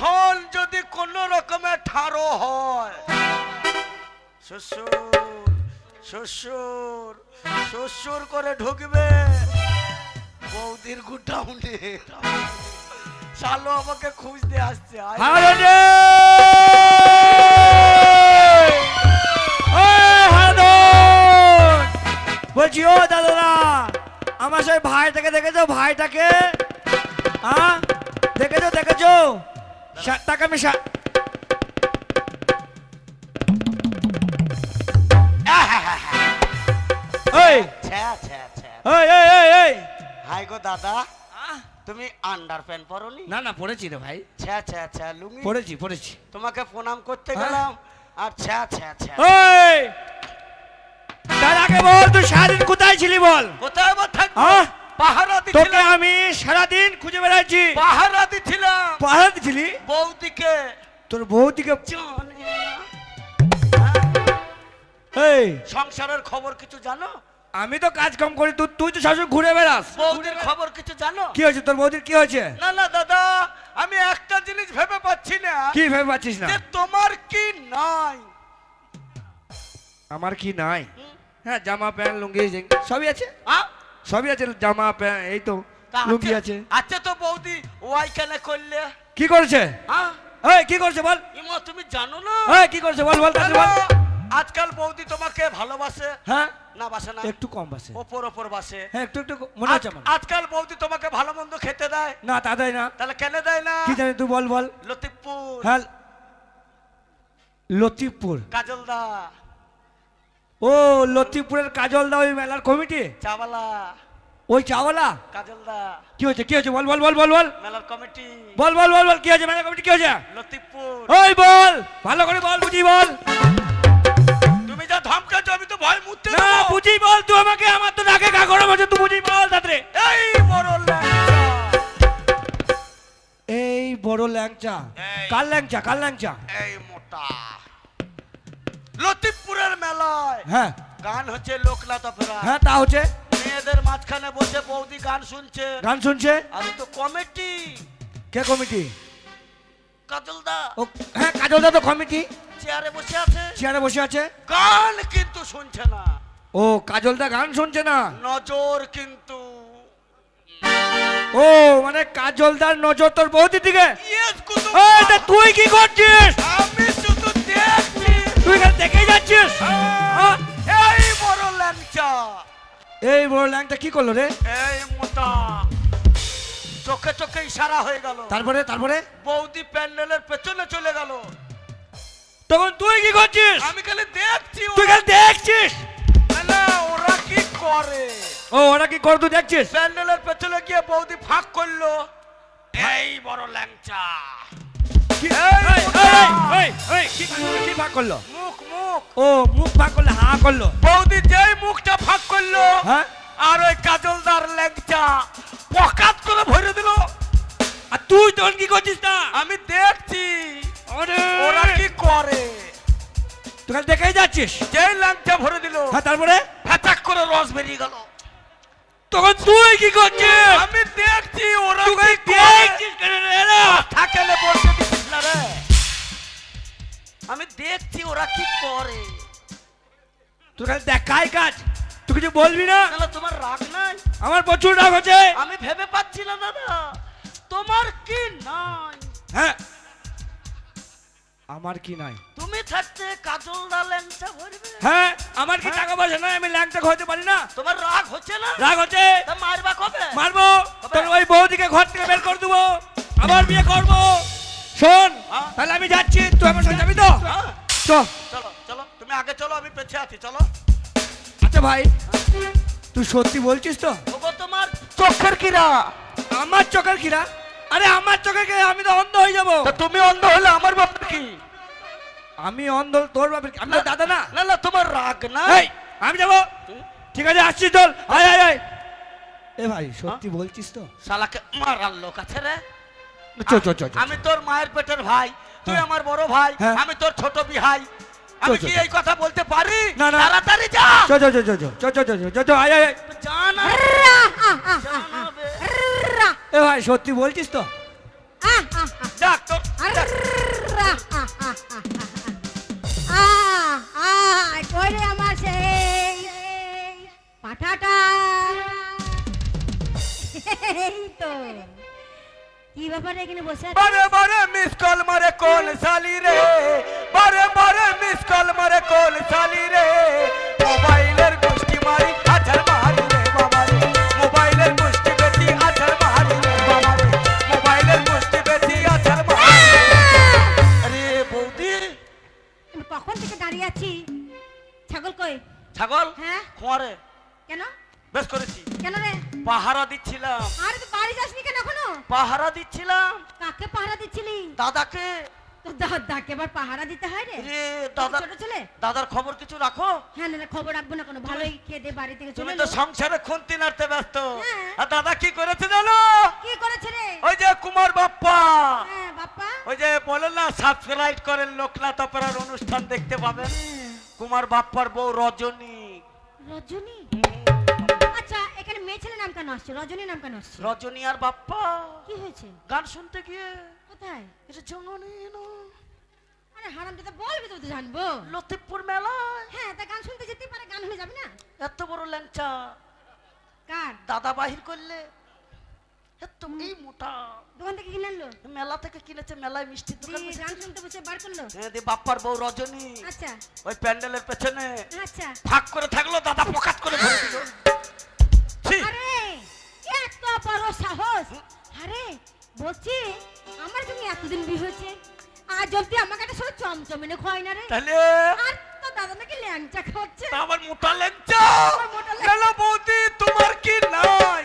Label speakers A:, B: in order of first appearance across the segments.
A: ধন যদি কোন রকমের ঠাড়ো হয়। শ্বশুর শ্বশুর শ্বশুর করে ঢুকবে। বৌদির গুটাউনে শালো আমাকে খুঁজতে আসছে।
B: বলছি, ও দাদারা, আমার সেই ভাইটাকে দেখেছ? ভাইটাকে? হ্যাঁ দেখেছ? দেখেছ? এই এই
A: হাই গো দাদা তুমি আন্ডার প্যান্ট পরনি
B: না না পড়েছি রে ভাই
A: ছ্যা ছ্যা ছ্যা লুঙ্গি
B: পড়েছি পড়েছি
A: তোমাকে প্রণাম করতে? গেলাম আর ছ্যা ছ্যা ছ্যা
B: ওই তার আগে বল তুই সারাদিন কোথায় ছিলি বল
A: কোথায় বা থাকব পাহারা
B: তোকে আমি সারাদিন খুঁজে বেড়াচ্ছি
A: পাহারা দিছিলাম।
B: পাহাড় দিছিলি?
A: বৌদিকে।
B: তোর বৌদিকে এই।
A: সংসারের খবর কিছু জানো?
B: আমি তো কাজ কম করি তুই তুই তো শাশুড়ি ঘুরে বেড়াস।
A: বৌদির খবর কিছু জানো?
B: কি হয়েছে? তোর বৌদির কি হয়েছে?
A: না না দাদা আমি একটা জিনিস ভেবে পাচ্ছি না।
B: কি ভেবে পাচ্ছিস না?
A: তোমার কি নাই?
B: আমার কি নাই? হ্যাঁ জামা প্যান্ট লুঙ্গি সবই আছে।
A: আ?
B: সবই আছে জামা প্যান্ট এই তো লুঙ্গি আছে।
A: আচ্ছা তো বৌদি ওয়াই কেন করলে?
B: কি করছে?
A: হ্যাঁ?
B: কি করছে বল?
A: ইমা তুমি জানো না?
B: এই কি করছে বল বল বল।
A: আজকাল বৌদি তোমাকে ভালোবাসে?
B: হ্যাঁ?
A: না বাসে না।
B: একটু কম বাসে।
A: ওপর ওপর বাসে।
B: হ্যাঁ একটু একটু মনে হচ্ছে আমার।
A: আজকাল বৌদি তোমাকে ভালো মন্দ খেতে দেয়?
B: না তা দেয় না।
A: তাহলে কেন দেয় না?
B: কি জানি তুই বল বল।
A: লতিফপুর।
B: হ্যাঁ লতিফপুর।
A: কাজলদা।
B: ও লতিফপুরের কাজলদা ওই মেলার কমিটি?
A: চাওয়ালা।
B: ওই চাওয়ালা?
A: কাজলদা।
B: কি হয়েছে কি হয়েছে? বল বল বল বল বল।
A: মেলার কমিটি।
B: বল বল বল বল কি হয়েছে? মেলা কমিটি কি হয়েছে?
A: লতিফপুর
B: ওই বল ভালো করে বল বুঝি বল।
A: তুমি যা ধমকাচ্ছ আমি তো ভয় মুততে
B: না বুঝি বল তুই আমাকে আমার তো নাকে গা গরম তুই বুঝি বল তাড়াতাড়ি
A: এই বড় ল্যাংচা।
B: এই বড় ল্যাংচা। কাল ল্যাংচা কাল ল্যাংচা?
A: এই মোটা। লতিফপুরের মেলায়।
B: হ্যাঁ।
A: গান হচ্ছে লোকনাথ অপেরা
B: হ্যাঁ তা হচ্ছে।
A: মেয়েদের মাঝখানে বসে বৌদি গান শুনছে।
B: গান শুনছে?
A: আর তো কমিটি।
B: কে কমিটি?
A: কাজলদা
B: ও হ্যাঁ কাজলদা তো কমিটি।
A: চেয়ারে বসে আছে।
B: চেয়ারে বসে আছে।
A: গান কিন্তু শুনছে না।
B: ও কাজলদা গান শুনছে না?
A: নজর কিন্তু।
B: ও মানে কাজলদার নজর তোর বৌদির দিকে? তুই কি করছিস? তুই এখানে দেখেই যাচ্ছিস? হ্যাঁ?
A: এই বড় ল্যাংচা।
B: এই বড় ল্যাংটা কি করল রে?
A: এই মোটা। চোখে চোখে ইশারা হয়ে গেল।
B: তারপরে তারপরে?
A: বৌদি প্যান্ডেলের পেছনে চলে গেল।
B: তখন তুই কি করছিস?
A: আমি খালি দেখছি
B: তুই খালি দেখছিস?
A: না, না, ওরা কি করে?
B: ও ওরা কি করে তুই দেখছিস?
A: প্যান্ডেলের পেছনে গিয়ে বৌদি ফাঁক করল। এই বড় ল্যাংচা।
B: কি- ভাগ করল?
A: মুখ মুখ।
B: ও মুখ ভাগ করলে হা করল।
A: বৌদি যেই মুখটা ফাঁক করল
B: হ্যাঁ
A: আর ওই কাজলদার ল্যাংচা পকাত করে ভরে দিল।
B: আর তুই তখন কি করছিস না
A: আমি দেখছি। ওরা কি করে?
B: তুই খালি দেখেই যাচ্ছিস?
A: যেই ল্যাংচা ভরে দিল
B: হ্যাঁ তারপরে?
A: ফ্যাচাক করে রস বেরিয়ে গেল।
B: তখন তুই কি করছিস?
A: আমি দেখছি ওরা কি করে। থাকেলে রে আমি দেখছি ওরা কি করে।
B: খালি দেখাই কাজ। তুই কিছু বলবি না?
A: তাহলে তোমার রাগ নাই?
B: আমার প্রচুর রাগ হচ্ছে।
A: আমি ভেবে পাচ্ছি না দাদা। তোমার কি নাই?
B: হ্যাঁ। আমার কি নাই?
A: তুমি থাকতে কাজল দা ল্যাংচা ভরবে।
B: হ্যাঁ আমার কি টাকা পয়সা নাই? আমি ল্যাংটা খাওয়াতে পারি না।
A: তোমার রাগ হচ্ছে না?
B: রাগ হচ্ছে।
A: তা মারবা কবে?
B: মারবো? তোর ওই বৌদিকে ঘর থেকে বের করে দেবো। আবার বিয়ে করব। শোন।
A: হ্যাঁ?
B: তাহলে আমি যাচ্ছি তুই আমার সঙ্গে যাবি তো?
A: হ্যাঁ,
B: চ
A: চলো চলো তুমি আগে চলো আমি পেছে আছি চলো।
B: আচ্ছা ভাই তুই সত্যি বলছিস তো?
A: তোমার চোখের কিরা
B: আমার চোখের কিরা আরে আমার চোখের কিরা আমি তো অন্ধ হয়ে যাব।
A: তুমি অন্ধ হলে আমার ব্যাপার কি?
B: আমি অন্ধ তোর বাপের আমি দাদা না।
A: না না তোমার রাগ না।
B: আমি যাব। ঠিক আছে আসছি চল। আয় আয় আয়। এ ভাই সত্যি বলছিস তো?
A: শালাকে মারার লোক আছে রে। আমি তোর মায়ের পেটের ভাই তুই আমার বড় ভাই আমি তোর ছোট বিহাই আমি কি এই কথা বলতে পারি যা
B: ভাই সত্যি বলছিস তো
A: যাক আমার পাঠাটা
C: এখানে বসে
A: বারে বারে মিস কল মারে কোন সালি রে? বারে বারে মিস কল মারে কোন সালি রে? মোবাইলের গোষ্ঠী মারি আছার মারি পাহারা
C: দিতে হয় রে?
A: রে দাদা
C: ছোট ছেলে?
A: দাদার খবর কিছু রাখো?
C: হ্যাঁ না খবর রাখব না কোনো। ভালোই খেয়ে দে বাড়ি থেকে
A: তুমি তো সংসারে খুন্তি নাড়তে ব্যস্ত।
C: হ্যাঁ।
A: আর দাদা কি করেছে জানো?
C: কি করেছে রে?
A: ওই যে কুমার বাপ্পা।
C: হ্যাঁ বাপ্পা।
A: ওই যে বলেন না সাবস্ক্রাইব করেন লোকনাথ অপেরার অনুষ্ঠান দেখতে পাবেন। কুমার বাপ্পার বউ রজনী।
C: রজনী? আচ্ছা এখানে মেয়ে ছেলে নাম কেন আসছে? রজনী নাম কেন আসছে?
A: রজনী আর বাপ্পা।
C: কি হয়েছে?
A: গান শুনতে গিয়ে
C: কোথায়?
A: এটা জঙ্গনি
C: আরে হারাম তো বলবি তো জানব।
A: লতিফপুর মেলায়?
C: হ্যাঁ তা গান শুনতে যেতে পারে গান হয়ে যাবে না?
A: এত বড় ল্যাংচা।
C: কার?
A: দাদা বাহির করলে? মোটা।
C: দোকান থেকে কিনে আনলো?
A: মেলা থেকে কিনেছে মেলায় মিষ্টির দোকান
C: গান শুনতে বসে বার করল?
A: হ্যাঁ বাপ্পার বউ রজনী।
C: আচ্ছা।
A: ওই প্যান্ডেলের পেছনে।
C: আচ্ছা।
A: ফাঁক করে থাকল দাদা পকাত করে দিল
C: আরে এত বড় সাহস। আরে বলছি আমার সঙ্গে এতদিন বিয়ে হয়েছে? আজ অব্দি আমাকে একটা শুধু চমচমিনে খোয়াই না রে।
A: তাহলে?
C: আর তো দাদা নাকি ল্যাংচা খাচ্ছে।
A: তা আমার মোটা লেগছে। গেল বৌদি তোমার কি নাই?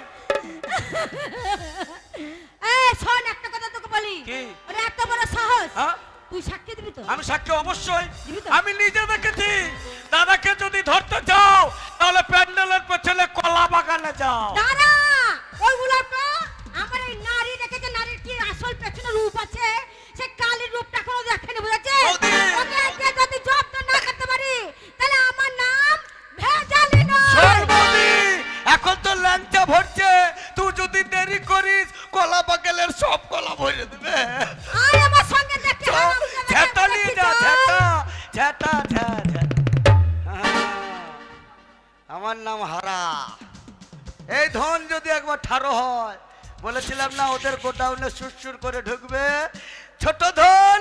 C: এই শোন একটা কথা তোকে বলি।
A: কি?
C: আরে এত বড় সাহস।
A: হ্যাঁ?
C: তুই সাক্ষী দিবি তো?
A: আমি সাক্ষী অবশ্যই? আমি নিজে দেখেছি। দাদাকে যদি ধরতে চাও তাহলে প্যান্ডেলের পেছনে কলা বাগানে যাও।
C: দাঁড়া ওইগুলো তো আমার এই নারী দেখেছে নারীর কি আসল পেছনে রূপ আছে?
A: করে ঢুকবে। ছোট ধন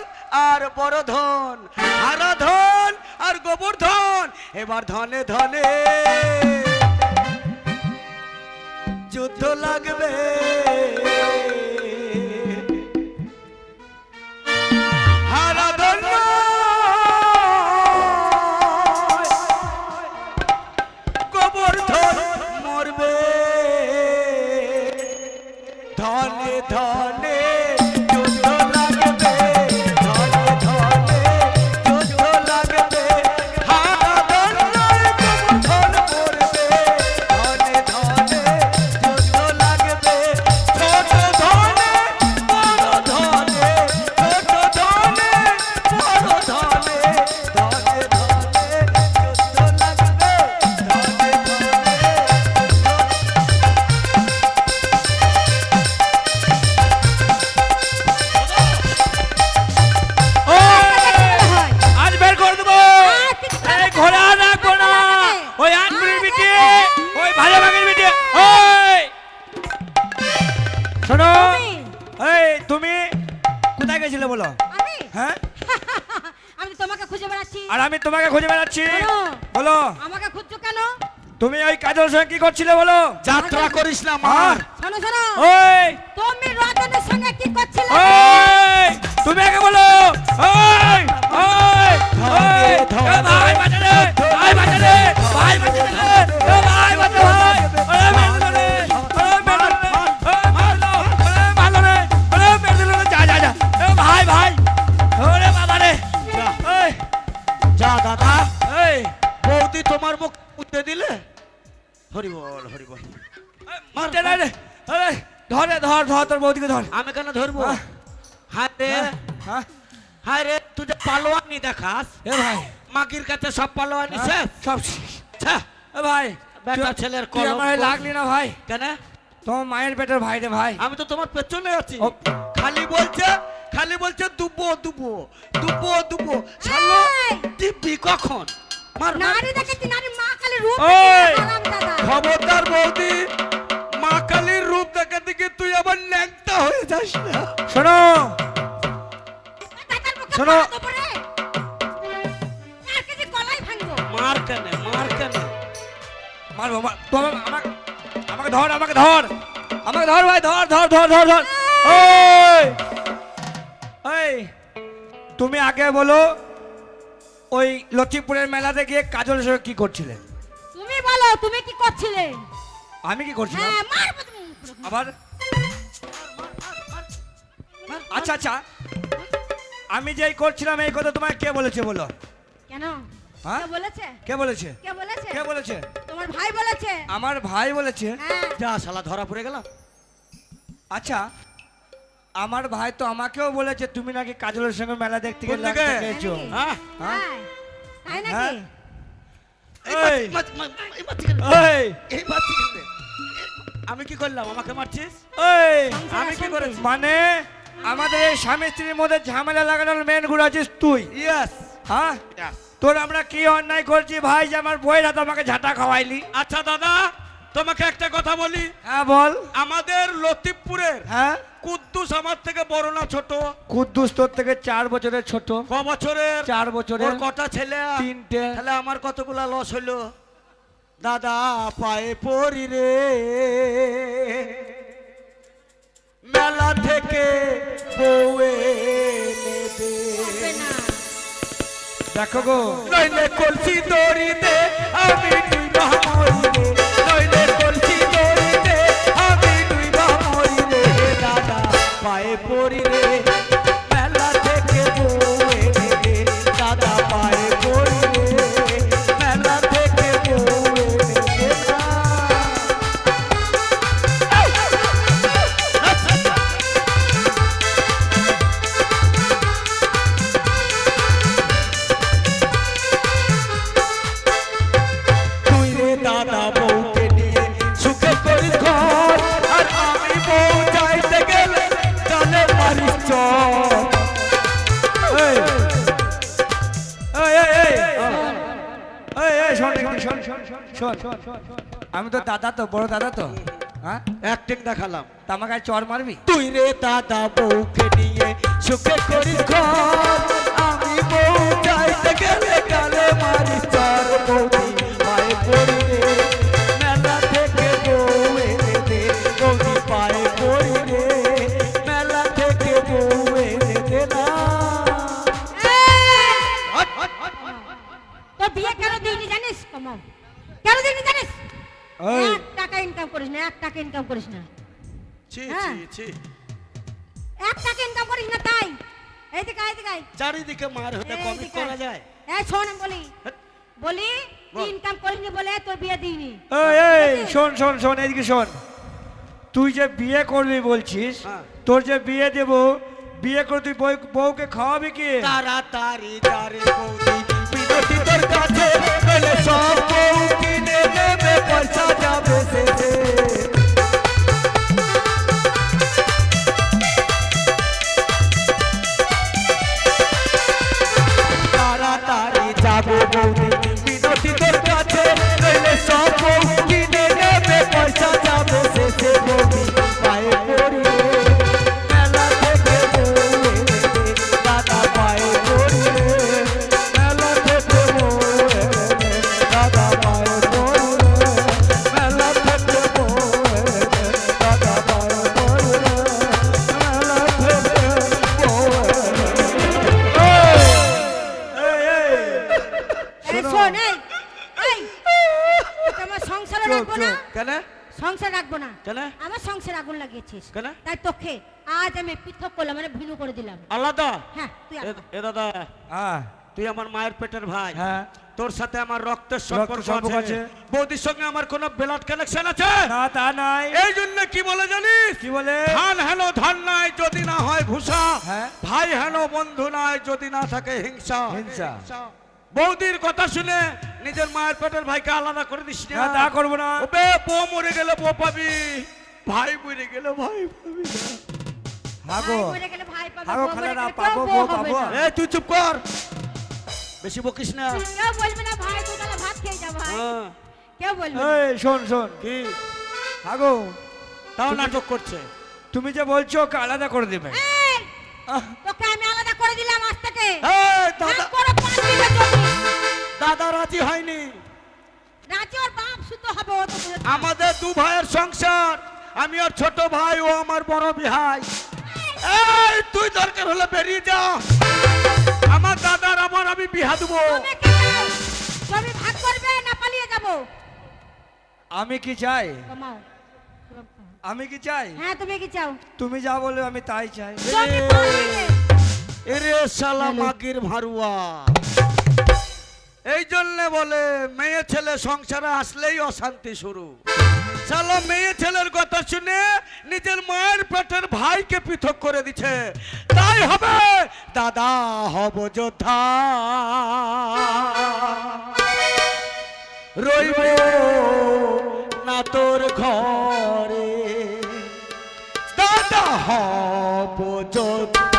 A: আর বড় ধন, হারা ধন আর গোবর ধন। এবার ধনে ধনে
B: গেছিলে বলো?
C: আমি?
B: হ্যাঁ?
C: আমি তোমাকে খুঁজে বেড়াচ্ছি।
B: আর আমি তোমাকে খুঁজে বেড়াচ্ছি।
C: বলো।
B: বলো।
C: আমাকে খুঁজছো কেন?
B: তুমি ওই কাজল সঙ্গে কি করছিলে বলো?
A: যাত্রা করিস না
B: মার।
C: শোনো শোনো।
B: ওই।
C: তুমি রজনের সঙ্গে কি করছিলে?
B: ওই। তুমি আগে বলো। ওই। ওই। ওই। এ ভাই আরে ধরে ধর ধর তোর বৌদিকে ধর।
A: আমি কেন ধরবো?
B: হ্যাঁ।
A: হায়
B: হ্যাঁ
A: রে তুই যে পালোয়ানি দেখাস।
B: এ ভাই।
A: মাগির কাছে সব পালোয়ানি
B: হ্যাঁ,
A: শেষ?
B: সব এ ভাই
A: বেটা ছেলের
B: তুই আমার লাগলি না ভাই?
A: কেন?
B: তোমার মায়ের পেটের ভাই রে ভাই।
A: আমি তো তোমার পেছনে আছি। খালি বলছে খালি বলছে দুবো দুবো দুবো দুবো। শালো! দিব্যি কখন? মার মার।
C: নারী দেখেছি নারী মা কালী রূপ
A: খবরদার বৌদি দিকে তুই আবার ন্যাংটা হয়ে যাস না।
B: শোনো। শোনো।
C: মারা দেবো রে। চার কেজি কলাই ভাঙবো।
A: মার কেন মার কেন।
B: মার তো আমাকে আমাকে আমাকে ধর আমাকে ধর আমাকে ধর ভাই ধর ধর ধর ধর ধর। ওই ওই তুমি আগে বলো ওই লক্ষ্মীপুরের মেলাতে গিয়ে কাজলের সঙ্গে কি করছিলে?
C: তুমি বলো তুমি কি করছিলে?
B: আমি কি করছিলাম?
C: হ্যাঁ।
B: আবার আচ্ছা আচ্ছা। আমি যেই করছিলাম এই কথা তোমায় কে বলেছে বলো?
C: কেন?
B: হ্যাঁ?
C: কে বলেছে?
B: কে বলেছে?
C: কে বলেছে?
B: কে বলেছে?
C: তোমার ভাই বলেছে।
B: আমার ভাই বলেছে?
C: হ্যাঁ।
A: যা শালা ধরা পড়ে গেলাম
B: আচ্ছা আমার ভাই তো আমাকেও বলেছে তুমি নাকি কাজলের সঙ্গে মেলা দেখতে?
A: হ্যাঁ।
B: হ্যাঁ?
C: তাই
B: হ্যাঁ?
C: নাকি
A: কেন? আমি কি করলাম? আমাকে মারছিস? আমি কি। করেছি?
B: মানে আমাদের এই স্বামী স্ত্রীর মধ্যে ঝামেলা লাগানোর মেনগুলো আছিস তুই।
A: ইয়েস
B: হ্যাঁ? তোর আমরা কি অন্যায় করছি ভাই যে আমার বইয়ের হাতে আমাকে ঝাঁটা খাওয়াইলি?
A: আচ্ছা দাদা তোমাকে একটা কথা বলি।
B: হ্যাঁ বল।
A: আমাদের লতিফপুরের
B: হ্যাঁ?
A: কুদ্দুস আমার থেকে বড় না ছোট?
B: কুদ্দুস তোর থেকে চার বছরের ছোট।
A: ক বছরের?
B: চার বছরের।
A: কটা ছেলে?
B: তিনটে।
A: তাহলে আমার কতগুলা লস হইল? দাদা পায়ে পড়ি রে। থেকে
C: বউয়ে
B: দেখো গো।
A: নইলে কলসি দড়িতে আমি তুই মরি রে নইলে কলসি দড়িতে আমি দুই মরি রে দাদা পায়ে পড়ি
B: শোন শোন শোন আমি তো দাদা তো বড় দাদা তো হ্যাঁ?
A: অ্যাক্টিং দেখালাম।
B: তা আমাকে আর চর মারবি?
A: তুই রে দাদা বউকে নিয়ে সুখে করিস ঘর। আমি বউ চাইতে গেলে কালে মারিস চর বৌদি। পায়ে পড়ি রে
C: এক টাকা ইনকাম করিস না এক টাকা ইনকাম করিস না।
A: ছি
C: হ্যাঁ।
A: ছি ছি।
C: এক টাকা ইনকাম করিস না তাই। এইদিকে এইদিকে।
A: চারিদিকে মার হতে কমই করা যায়?
C: এই শোন বলি।
A: হ্যাঁ।
C: বলি। ইনকাম করিসনি বলে তোর বিয়ে দিইনি।
B: এই এই শোন শোন শোন এদিকে শোন। তুই যে বিয়ে করবি বলছিস
A: হ্যাঁ।
B: তোর যে বিয়ে দেব বিয়ে করে তুই বউ- বউকে খাওয়াবি কি?
A: তাড়াতাড়ি যারে বৌদি বিনতি তোর কাছে সব বউ কিনে নেবে পয়সা যাবে শেষে কেন?
C: সংসার রাখব না।
A: কেন?
C: আমার সংসার আগুন লাগিয়েছিস।
A: কেন?
C: তাই তোকে আজ আমি পৃথক করলাম মানে ভিনু করে দিলাম।
A: আলাদা?
C: হ্যাঁ তুই
A: এ দাদা
B: হ্যাঁ
A: তুই আমার মায়ের পেটের ভাই।
B: হ্যাঁ।
A: তোর সাথে আমার রক্তের সম্পর্ক আছে। বৌদির সঙ্গে আমার কোনো ব্লাড কানেকশন আছে?
B: না তা নাই।
A: এই জন্য কি বলে জানিস?
B: কি বলে?
A: ধান হেন ধান নাই যদি না হয় ভূষা
B: হ্যাঁ।
A: ভাই হেন বন্ধু নাই যদি না থাকে হিংসা।
B: হিংসা।
A: বৌদির কথা শুনে নিজের মায়ের পেটের ভাইকে আলাদা করে দিস
B: না। তা করব না।
A: ওবে বউ মরে গেলে বউ পাবি। ভাই মরে গেলে ভাই পাবি না।
B: হাগো
C: ভাই মরে গেলে ভাই পাবে,
B: হাগো
C: বউ মরে
B: খালা না
C: গেলে
B: পাবো বউ
C: বউ
B: পাবো।
A: এ তুই চুপ কর। বেশি বকিস না।
C: কেউ বলবে না ভাই তুই তাহলে ভাত খেয়ে যা ভাই।
A: হ্যাঁ।
C: কেউ বলবে
B: এই শোন শোন।
A: কি?
B: হাগো
A: তাও নাটক করছে।
B: তুমি যে বলছো ওকে আলাদা করে দেবে।
C: এই,
B: আহ,
C: তোকে আমি আলাদা করে দিলাম আজ থেকে।
A: আমাদের দু ভাইয়ের সংসার। আমি ওর ছোট ভাই ও আমার বড় বিহাই। এই তুই দরকার হলে বেরিয়ে যা। আমার দাদার আমার আমি বিহা দেবো।
C: তুমি কি জমি ভাগ করবে না পালিয়ে যাব?
B: আমি কি চাই। আমি কি চাই?
C: হ্যাঁ তুমি কি চাও?
B: তুমি যা বলে আমি তাই চাই।
A: এরে শালা মাগির ভারুয়া। এই জন্য বলে, মেয়ে ছেলে সংসারে আসলেই অশান্তি শুরু। শালা মেয়ে ছেলের কথা শুনে নিজের মায়ের পেটের ভাইকে পৃথক করে দিছে। তাই হবে, দাদা হব যোদ্ধা। রইব না তোর ঘরে, দাদা হব যোদ্ধা।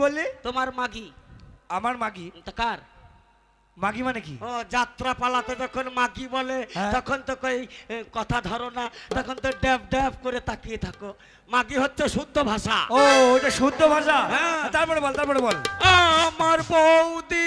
B: বললি?
A: তোমার মাগি।
B: আমার মাগি?
A: তা কার?
B: মাগি মানে কি?
A: ও যাত্রা পালাতে যখন মাগি বলে
B: হ্যাঁ।
A: তখন তো কই কথা ধরো না তখন তো ড্যাব ড্যাব করে তাকিয়ে থাকো। মাগি হচ্ছে শুদ্ধ ভাষা।
B: ও ওটা শুদ্ধ ভাষা?
A: হ্যাঁ।
B: তারপরে বল তারপরে বল।
A: আমার বৌদি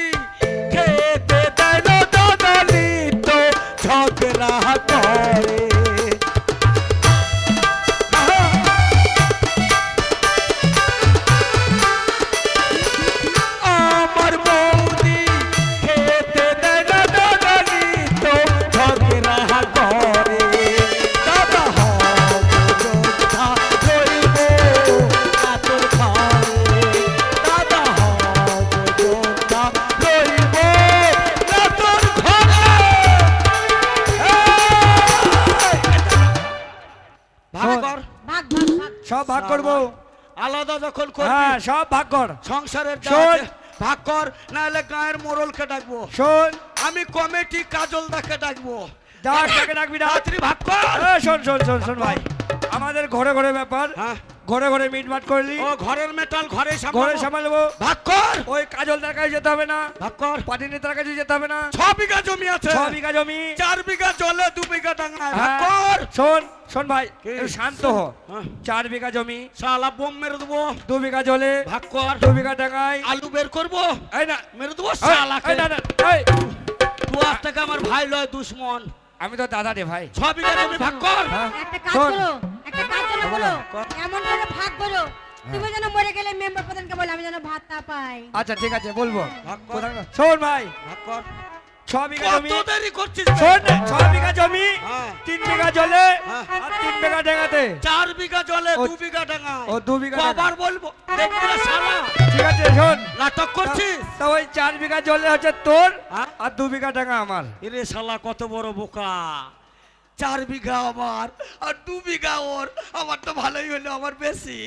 B: হ্যাঁ সব ভাগ কর।
A: সংসারের
B: শোন।
A: ভাগ কর নাহলে গায়ের মোড়লকে ডাকবো।
B: শোন।
A: আমি কমিটি কাজল দাকে ডাকবো।
B: ডাক ডাকে ডাকবি ডাক
A: রাত্রি ভাগ কর।
B: এ, শোন শোন শোন শোন ভাই। আমাদের ঘরে ঘরে ব্যাপার।
A: হ্যাঁ।
B: ঘরে ঘরে মিটমাট করলি।
A: ও ঘরের মেটাল ঘরে
B: ঘরে
A: সামনে
B: সামালবো।
A: ভাগ কর
B: ওই কাজল তার কাছে যেতে হবে না।
A: ভাগ কর
B: পাটি নেতার কাছে যেতে হবে না।
A: ছ বিঘা জমি আছে।
B: ছ বিঘা জমি।
A: চার বিঘা জলে দু বিঘা ডাঙায়। ভাগ
B: হ্যাঁ।
A: কর
B: শোন শোন ভাই একটু শান্ত হ।
A: হ্যাঁ।
B: চার বিঘা জমি
A: শালা বোম মেরে দেবো।
B: দু বিঘা জলে
A: ভাগ কর
B: দু বিঘা টাকায়
A: আলু বের করব।
B: এই না।
A: মেরে দেবো শালাকে।
B: এই না, না, এই,
A: তুই আজ থেকে আমার ভাই লয় দুশ্মন।
B: আমি তো দাদা রে ভাই।
A: ছ বিঘা জমি ভাগ কর
B: হ্যাঁ?
C: একটা কাজ করো একটা কাজ এমন করে ভাগ করো। তুমি যেন মরে গেলে মেম্বার প্রধানকে বলে আমি যেন ভাত না পাই।
B: আচ্ছা ঠিক আছে বলব। কোথায়- শোন ভাই।
A: ভাগ কর।
B: ছ বিঘা জমি।
A: দেরি করছিস
B: শোন ছ বিঘা জমি
A: হ্যাঁ।
B: তিন বিঘা জলে
A: হ্যাঁ।
B: আর তিন বিঘা ডেঙ্গাতে।
A: চার বিঘা জলে দু বিঘা ডাঙায়
B: ও দু বিঘা ডাঙা।
A: বলব দেখবি না শালা
B: ঠিক আছে শোন।
A: নাটক করছিস?
B: তা ওই চার বিঘা জলে হচ্ছে তোর
A: হ্যাঁ?
B: আর দু বিঘা টাকা আমার।
A: এরে শালা কত বড় বোকা। চার বিঘা আমার আর দু বিঘা ওর। আমার তো ভালোই হলো আমার বেশি।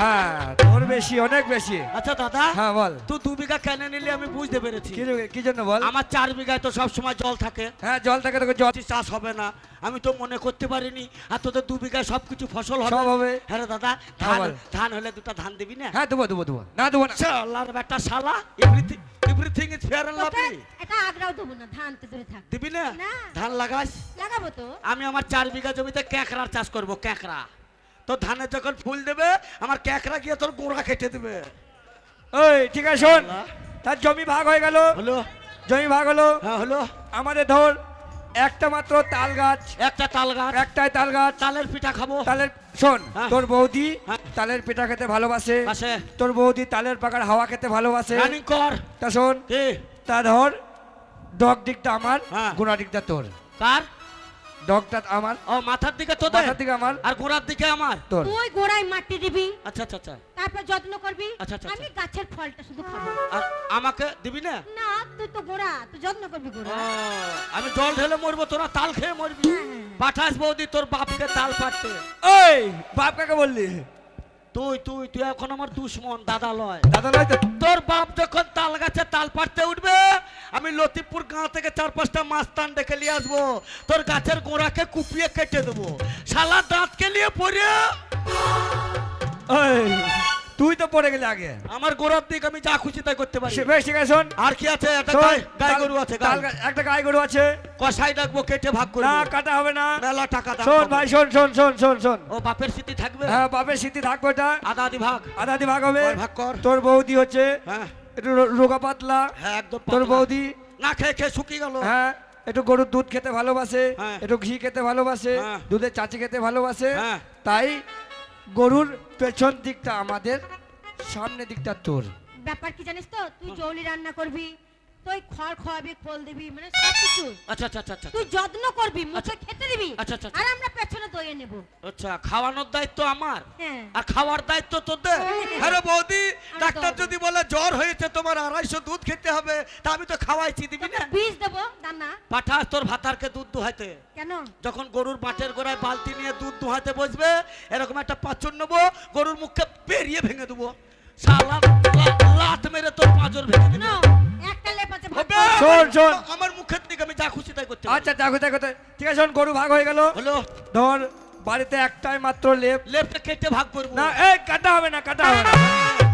B: হ্যাঁ তোর বেশি অনেক বেশি।
A: আচ্ছা দাদা
B: হ্যাঁ বল।
A: তুই দু বিঘা কেন নিলে আমি বুঝতে পেরেছি।
B: কি জন্য বল?
A: আমার চার বিঘায় তো সব সময় জল থাকে।
B: হ্যাঁ জল থাকে তোকে জল
A: চাষ হবে না। আমি তো মনে করতে পারিনি। আর তোদের দু বিঘায় সবকিছু ফসল হবে।
B: সব হবে।
A: হ্যাঁ দাদা
B: হ্যাঁ,
A: ধান ধান হলে দুটো ধান দিবি না?
B: হ্যাঁ দেবো দেবো দেবো। না দেবো না।
A: শালার বেটা শালা everything everything is fair and lovely
C: এটা আগ্রাও দেবো না ধান তো দূরে থাক।
A: দিবি না?
C: না।
A: ধান লাগাস?
C: লাগাবো তো।
A: আমি আমার চার বিঘা জমিতে ক্যাঁকড়ার চাষ করব ক্যাঁকড়া। তো ধানে যখন ফুল দেবে আমার ক্যাঁকড়া গিয়ে তোর গোড়া কেটে দেবে।
B: ওই ঠিক আছে শোন। তার জমি ভাগ হয়ে গেল।
A: হলো
B: জমি ভাগ হলো।
A: হ্যাঁ হলো
B: আমাদের ধর একটা মাত্র তাল গাছ।
A: একটা তাল গাছ।
B: একটাই তাল গাছ।
A: তালের পিঠা খাব।
B: তালের শোন
A: হ্যাঁ।
B: তোর বৌদি
A: হ্যাঁ।
B: তালের পিঠা খেতে ভালোবাসে। তোর বৌদি তালের পাকার হাওয়া খেতে ভালোবাসে।
A: কর।
B: তা শোন তা ধর ডগ দিকটা আমার
A: হ্যাঁ।
B: গোড়া দিকটা তোর।
A: কার?
B: ডগটা আমার
A: ও মাথার দিকে তোদের?
B: মাথার দিকে আমার।
A: আর গোড়ার দিকে আমার?
B: তোর।
C: তুই গোড়ায় মাটি দিবি
A: আচ্ছা আচ্ছা আচ্ছা।
C: তারপর যত্ন করবি
A: আচ্ছা, আচ্ছা,
C: আমি গাছের ফলটা শুধু খাব।
A: আর আমাকে দিবি না?
C: না তুই তো গোড়া তুই যত্ন করবি গোড়া
A: আমি জল ঢেলে মরবো তোরা তাল খেয়ে মরবি।
C: হ্যাঁ।
A: পাঠাস বৌদি তোর বাপকে তাল পাঠতে
B: ওই বাপ কাকে বললি?
A: তুই তুই তুই এখন আমার দুশ্মন দাদা লয়।
B: দাদা লয়
A: তোর বাপ যখন তাল গাছে তাল পাড়তে উঠবে আমি লতিপুর গাঁ থেকে চার পাঁচটা মাছ টান ডেকে নিয়ে আসব। তোর গাছের গোড়াকে কুপিয়ে কেটে দেবো। শালা দাঁতকে নিয়ে পড়ে।
B: তুই তো পড়ে গেলে আগে।
A: আমার গোড়ার দিক আমি যা খুশি তাই করতে পারি।
B: বেশ ঠিক আছে শোন।
A: আর কি আছে? একটা গাই গরু আছে
B: একটা গাই গরু আছে।
A: কষাই ডাকবো কেটে ভাগ
B: না
A: করব
B: কাটা হবে না।
A: মেলা টাকা
B: শোন ভাই শোন শোন শোন শোন শোন।
A: ও বাপের স্মৃতি থাকবে?
B: হ্যাঁ বাপের স্মৃতি থাকবে ওটা।
A: আধা আধি ভাগ।
B: আধা আধি ভাগ হবে।
A: ভাগ কর।
B: তোর বৌদি হচ্ছে।
A: হ্যাঁ।
B: একটু রোগা পাতলা।
A: হ্যাঁ একদম
B: তোর বৌদি।
A: না খেয়ে খেয়ে শুকিয়ে গেল।
B: হ্যাঁ একটু গরুর দুধ খেতে ভালোবাসে।
A: হ্যাঁ।
B: একটু ঘি খেতে ভালোবাসে।
A: হ্যাঁ।
B: দুধের চাচি খেতে ভালোবাসে।
A: হ্যাঁ।
B: তাই গরুর পেছন দিকটা আমাদের, সামনে দিকটা তোর।
C: ব্যাপার কি জানিস তো? তুই জৌলি রান্না করবি তুই খড় খাওয়াবি খোল দিবি মানে সব কিছু
A: আচ্ছা আচ্ছা আচ্ছা আচ্ছা
C: তুই যত্ন করবি মুখে খেতে দিবি
A: আচ্ছা, আচ্ছা,
C: আর আমরা পেছনে দইয়ে নেব।
A: আচ্ছা খাওয়ানোর দায়িত্ব আমার।
C: হ্যাঁ।
A: আর খাওয়ার দায়িত্ব তোদের। আরে বৌদি ডাক্তার যদি বলে জ্বর হয়েছে তোমার আড়াইশো দুধ খেতে হবে তা আমি তো খাওয়াইছি দিবি না?
C: বীজ দেবো দানা।
A: পাঠাস তোর ভাতারকে দুধ দুহাইতে।
C: কেন?
A: যখন গরুর বাটের গোড়ায় বালতি নিয়ে দুধ দুহাতে বসবে এরকম একটা পাচন নেব গরুর মুখে পেরিয়ে ভেঙে দেবো। লা- লাত মেরে তোর
B: শোন, শোন।
A: আমার মুখের দিকে আমি যা খুশি তাই করতে।
B: আচ্ছা দেখো দেখো দেখো। ঠিক আছে শোন গরু ভাগ হয়ে গেল।
A: হলো।
B: ধর বাড়িতে একটাই মাত্র লেপ।
A: লেপটা কেটে ভাগ করব।
B: না এই কাটা হবে না কাটা হবে না।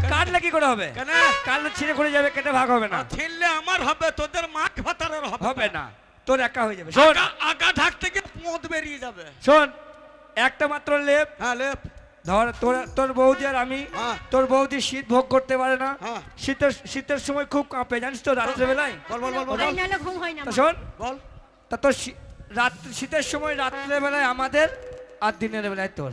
B: কাটলে কি করে হবে?
A: কেন?
B: কাটলে ছিঁড়ে খুঁড়ে যাবে কেটে ভাগ হবে না।
A: ছিললে আমার হবে তোদের মাঠ ভাতারের হবে
B: না। তোর একা হয়ে যাবে। শোন।
A: আগা- আগা ঢাক থেকে পোঁত বেরিয়ে যাবে।
B: শোন একটা মাত্র লেপ।
A: হ্যাঁ লেপ।
B: ধর তোর তোর বৌদি আর আমি
A: হ্যাঁ।
B: তোর বৌদি শীত ভোগ করতে পারে না।
A: হ্যাঁ।
B: শীতের শীতের সময় খুব কাঁপে জানিস তো রাত্রেবেলায়।
A: বল বল বল বল
C: তাই নাহলে ঘুম হয় না
B: তা শোন।
A: বল।
B: তা তোর রাত্রি রাত শীতের সময় রাত্রেবেলায় আমাদের আর দিনের বেলায় তোর।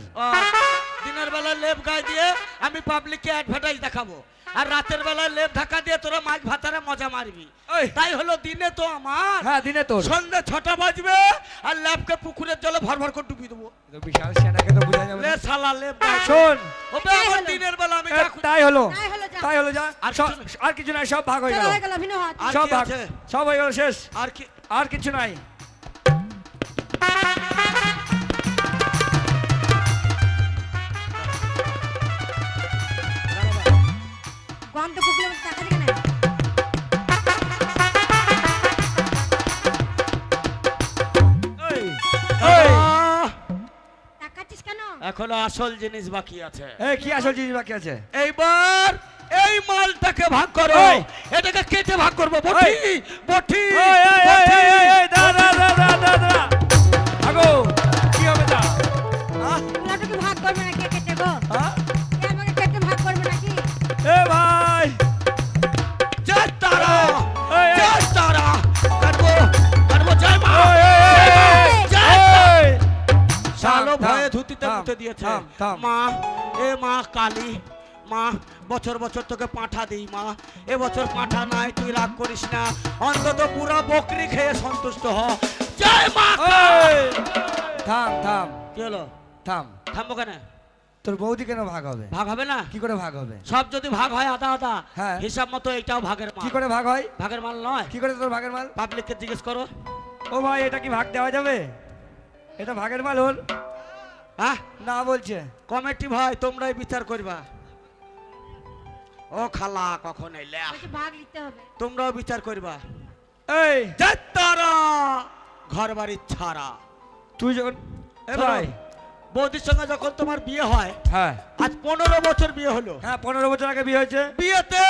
A: দিনের বেলায় লেপ গায়ে দিয়ে আমি পাবলিককে অ্যাডভার্টাইজ দেখাবো। আর রাতের বেলা লেপ ঢাকা দিয়ে তোরা মাছ ভাতারে মজা মারবি।
B: ওই।
A: তাই হলো দিনে তো আমার।
B: হ্যাঁ দিনে তো।
A: সন্ধ্যে ছটা বাজবে আর ল্যাপকে পুকুরের জলে ভর ভর করে ডুবিয়ে দেবো।
B: বিশাল সেনাকে তো বোঝা যাবে
A: লে শালা লেপ।
B: শোন।
A: হবে
C: তাই
A: আমার দিনের বেলা আমি যা
B: তাই হলো।
C: তাই হলো যা।
B: তাই হলো যা।
A: আর
B: সব- আর কিছু নাই সব ভাগ হয়ে গেল। সব ভাগ। সব হয়ে গেল শেষ।
A: আর কি
B: আর কিছু নাই।
A: এখনও আসল জিনিস বাকি আছে।
B: এই কি আসল জিনিস বাকি আছে?
A: এইবার এই মালটাকে ভাগ করো। এটাকে কেটে ভাগ করব। বটি বটি
B: দাদা দাদা দাদা। আগো, কি হবে তা?
C: ভাগ করবে
A: দিয়েছে। মা এ মা কালী মা বছর বছর তোকে পাঁঠা দিই মা। এ বছর পাঁঠা নাই তুই রাগ করিস না। অন্তত পুরা বকরি খেয়ে সন্তুষ্ট হ। জয় মা
B: থাম থাম।
A: কি হলো?
B: থাম।
A: থামবো কেন?
B: তোর বৌদি কেন ভাগ হবে?
A: ভাগ হবে না?
B: কি করে ভাগ হবে?
A: সব যদি ভাগ হয় আধা আধা
B: হ্যাঁ।
A: হিসাব মতো এটাও ভাগের মাল।
B: কি করে ভাগ হয়?
A: ভাগের মাল নয়।
B: কি করে তোর ভাগের মাল?
A: পাবলিককে জিজ্ঞেস করো।
B: ও ভাই এটা কি ভাগ দেওয়া যাবে? এটা ভাগের মাল ওর
A: হ্যাঁ
B: না বলছে।
A: কমিটি ভাই তোমরাই বিচার করবা। ও খালা কখন এলে?
C: বলছে ভাগ নিতে হবে।
A: তোমরাও বিচার করবা।
B: এই।
A: যাত্তারা ঘর বাড়ির ছাড়া।
B: তুই যখন এ ভাই।
A: বৌদির সঙ্গে যখন তোমার বিয়ে হয়
B: হ্যাঁ।
A: আজ পনেরো বছর বিয়ে হলো।
B: হ্যাঁ পনেরো বছর আগে বিয়ে হয়েছে।
A: বিয়েতে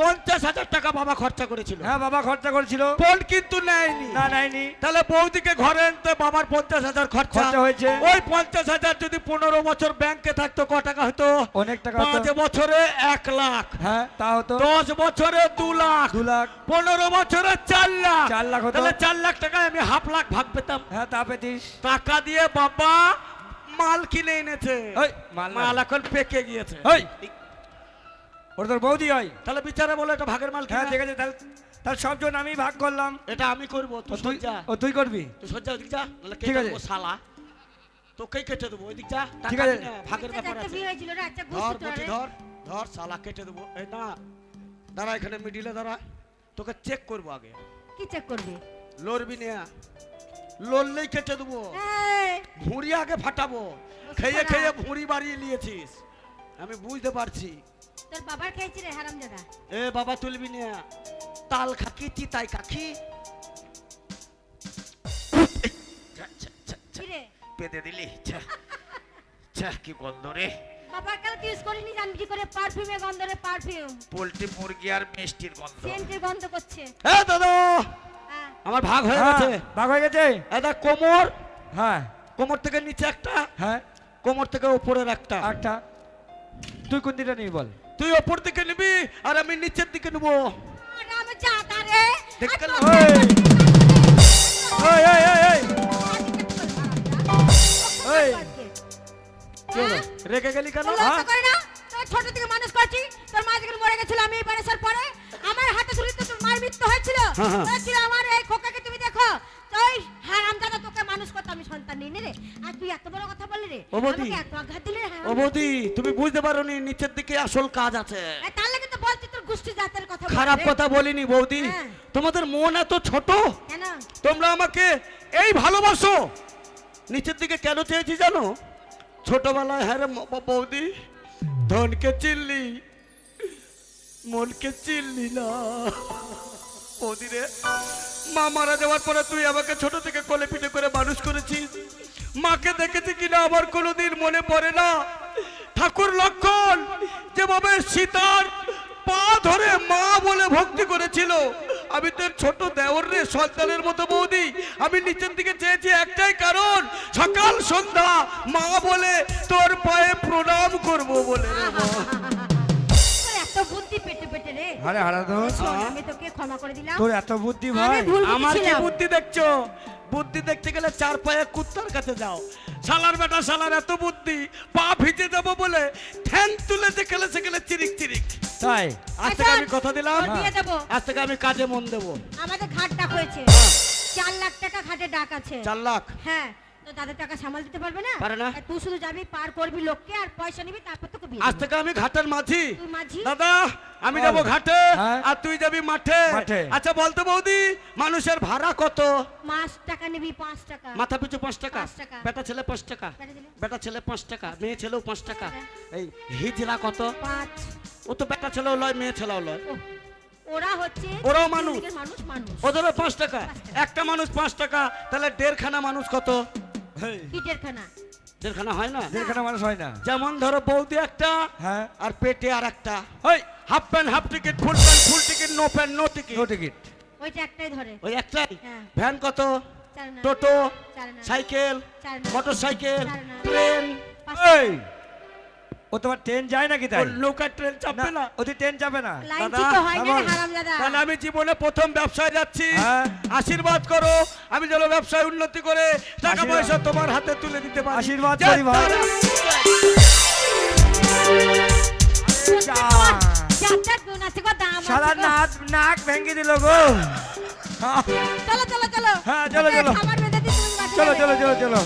A: পঞ্চাশ হাজার টাকা বাবা খরচা করেছিল।
B: হ্যাঁ বাবা খরচা করেছিল।
A: বোন কিন্তু নেয়নি।
B: না নাইনি
A: তাহলে বৌদিকে ঘরে আনতে বাবার পঞ্চাশ হাজার খরচা।
B: হয়েছে।
A: ওই পঞ্চাশ হাজার যদি পনেরো বছর ব্যাংকে থাকতো ক টাকা হতো?
B: অনেক টাকা
A: পাঁচ বছরে এক লাখ।
B: হ্যাঁ তা হতো।
A: দশ বছরে দু লাখ।
B: দু লাখ।
A: পনেরো বছরে চার লাখ।
B: চার লাখ হতো।
A: তাহলে চার লাখ টাকায় আমি হাফ লাখ ভাগ পেতাম।
B: হ্যাঁ তা পেতিস।
A: টাকা দিয়ে বাবা মাল কিনে এনেছে।
B: ওই, মাল না।
A: মাল এখন পেকে গিয়েছে।
B: তোর বৌদি হয়।
A: তাহলে বিচারে বলে এটা ভাগের মাল
B: হ্যাঁ
A: কিনা।
B: ঠিক আছে তাহলে তাহলে সব জন আমি ভাগ করলাম।
A: এটা আমি করব
B: ও
A: তুই
B: তুই ও তুই করবি?
A: তুই সজ্জা ওদিক যা
B: ঠিক আছে।
A: শালা। তোকেই কেটে দেবো ওইদিক যা
B: ঠিক আছে।
A: ভাগের ব্যাপার
C: একটা
A: আছে।
C: বিয়ে হয়েছিল রে আচ্ছা
A: ধর বটি ধর ধর সালা কেটে দেবো। এই না দাঁড়া এখানে মিডিলে দাঁড়া। তোকে চেক করব আগে।
C: কি চেক করবি?
A: লড়বি না লড়লেই কেটে দেবো।
C: এই,
A: ভুঁড়ি আগে ফাটাবো। খেয়ে খেয়ে ভুঁড়ি বাড়িয়ে নিয়েছিস। আমি বুঝতে পারছি।
C: তোর বাবার খেয়েছি রে হারামজাদা
A: এ বাবা তুলবি না। তাল খাকি চিতাই কাকি
C: কি
A: পেতে দিলি। ছ্যা, কি গন্ধ রে।
C: বাবার কাছে তুই ইউজ করিনি জানবি কি করে? পারফিউমে গন্ধ রে পারফিউম
A: পোল্ট্রি মুরগি আর মিষ্টির গন্ধ।
C: সেন্টের গন্ধ করছে।
A: এ দাদা
C: হ্যাঁ।
A: আমার ভাগ হয়ে
D: হ্যাঁ,
A: গেছে।
D: ভাগ হয়ে গেছে?
A: এটা কোমর।
D: হ্যাঁ।
A: কোমর থেকে নিচে একটা।
D: হ্যাঁ।
A: কোমর থেকে উপরের একটা।
D: একটা। তুই কোন দিকটা নিবি বল?
A: তুই ওপর দিকে নিবি আর আমি নিচের দিকে নেব? রেগে গেলি কেন? হ্যাঁ?
C: না? ছোট থেকে মানুষ করছি। তোর মা যখন মরে গেছিল আমি পরে। আমার হাতে তোর মায়ের মৃত্যু হয়েছিল।
A: হ্যাঁ, হ্যাঁ।
C: আমার এই খোকাকে তুমি দেখো। তুই হারাম দাদা তোকে মানুষ করতে আমি সন্তান রে। আর তুই এত বড় কথা বললি রে। আমাকে এত আঘাত দিলি রে
A: ও বৌদি তুমি বুঝতে পারোনি নিচের দিকে আসল কাজ আছে?
C: তার লাগে তো বলছি তোর গোষ্ঠী জাতের কথা
A: খারাপ কথা বলিনি বৌদি।
C: হ্যাঁ।
A: তোমাদের মন এত ছোট?
C: কেন?
A: তোমরা আমাকে এই ভালোবাসো? নিচের দিকে কেন চেয়েছি জানো? ছোটবেলায় হ্যাঁ রে বৌদি ধনকে চিনলি মনকে চিনলি না। বৌদি রে মা মারা যাওয়ার পরে তুই আমাকে ছোট থেকে কোলে পিঠে করে মানুষ করেছিস। মাকে দেখেছি কিনা আমার কোনোদিন মনে পড়ে না। ঠাকুর লক্ষণ যেভাবে সীতার পা ধরে মা বলে ভক্তি করেছিল আমি তোর ছোট দেওর রে সন্তানের মতো বৌদি আমি নিচের দিকে চেয়েছি একটাই কারণ সকাল সন্ধ্যা মা বলে তোর পায়ে প্রণাম করব বলে রে মা।
C: তোর এত বুদ্ধি পেটে পেটে
D: আরে হারাধন
C: আমি তোকে ক্ষমা করে দিলাম।
D: তোর এত বুদ্ধি ভাই।
A: আমার কি বুদ্ধি দেখছ? বুদ্ধি দেখতে গেলে চার পায়ে কুত্তার কাছে যাও। সালার বেটা সালার এত বুদ্ধি পা ভিজে দেবো বলে ঠ্যান তুলে যে খেলে সেখানে চিরিক চিরিক।
D: তাই
A: আজ থেকে আমি কথা দিলাম। আজ থেকে আমি কাজে মন দেবো।
C: আমাদের ঘাট ডাক হয়েছে চার লাখ টাকা ঘাটে ডাক আছে।
A: চার লাখ?
C: হ্যাঁ। তো তাদের টাকা সামাল দিতে পারবে না?
A: পারে না।
C: তুই শুধু যাবি পার করবি লোককে আর পয়সা নিবি তারপর তোকে বিয়ে
A: আজ
C: দেবো।
A: থেকে আমি ঘাটের মাঝি।
C: তুই মাঝি?
A: দাদা আমি যাব ঘাটে
D: হ্যাঁ।
A: আর তুই যাবি মাঠে।
D: মাঠে।
A: আচ্ছা বলতো বৌদি মানুষের ভাড়া কত?
C: মাস টাকা নিবি পাঁচ টাকা।
A: মাথা পিছু পাঁচ টাকা।
C: পাঁচ
A: বেটা ছেলে পাঁচ টাকা।
C: বেটা ছেলে?
A: পাঁচ টাকা মেয়ে ছেলেও পাঁচ টাকা।
C: হ্যাঁ।
A: এই হিজড়া কত?
C: পাঁচ।
A: ও তো বেটা ছেলেও লয় মেয়ে ছেলেও লয়।
C: ওরা হচ্ছে
A: ওরাও মানুষ।
C: দিকের মানুষ। মানুষ
A: ওদেরও পাঁচ টাকা। একটা মানুষ পাঁচ টাকা তাহলে দেড়খানা মানুষ কত?
C: কিটের খানা
A: দেড়খানা হয় না?
D: যেখানে মানুষ হয় না।
A: যেমন ধরো বৌদি একটা
D: হ্যাঁ।
A: আর পেটে আর একটা।
D: ওই
A: half pant half ticket full pant full ticket no pant no ticket.
D: No ticket.
C: ওইটা একটাই ধরে।
A: ওই একটাই?
C: হ্যাঁ।
A: ভ্যান কত? টোটো? সাইকেল? Motor cycle train?
D: এই ও তোমার ট্রেন যায় নাকি তাই?
A: নৌকা ট্রেন চাপবে না
D: ওদের ট্রেন যাবে না।
C: লাইন
A: দাদা,
C: ঠিক হয় না হারাম দাদা
A: তাহলে আমি জীবনে প্রথম ব্যবসায় যাচ্ছি।
D: হ্যাঁ।
A: আশীর্বাদ করো। আমি যেন ব্যবসায় উন্নতি করে টাকা পয়সা তোমার হাতে তুলে দিতে পারি।
D: আশীর্বাদ করি সারা
C: গো।
D: নাক নাক ভেঙে দিল গো।
C: চলো চলো চলো।
D: হ্যাঁ, চলো, চলো। চলো। চলো চলো চলো।